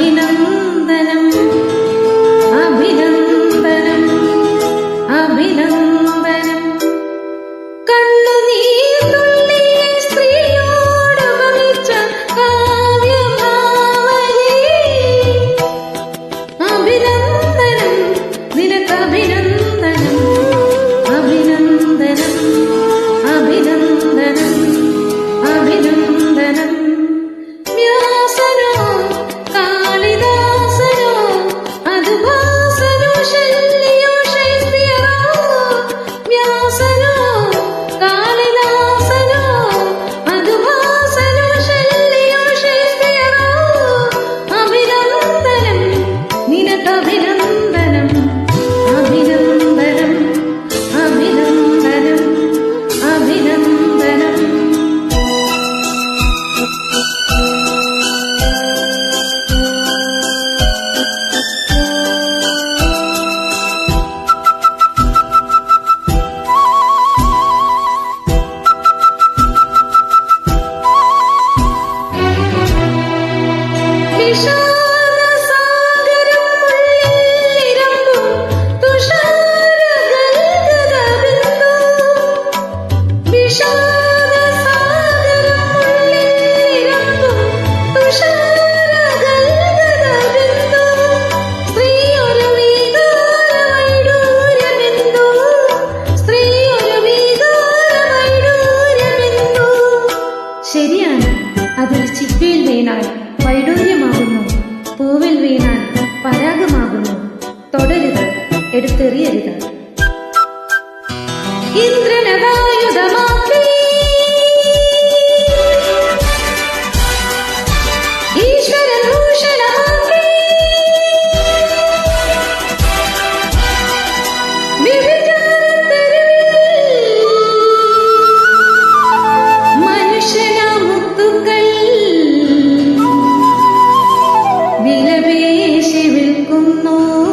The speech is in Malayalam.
அபிநந்த ശരിയാണ്. അതിൽ ചിപ്പയിൽ വീണാൽ വൈഡൂര്യമാകുന്നു. പൂവിൽ വീണാൽ പരാഗമാകുന്നു. തുടരുത് എടുത്തെറിയരുത്. ഇന്ദ്രനതായുധമാ no.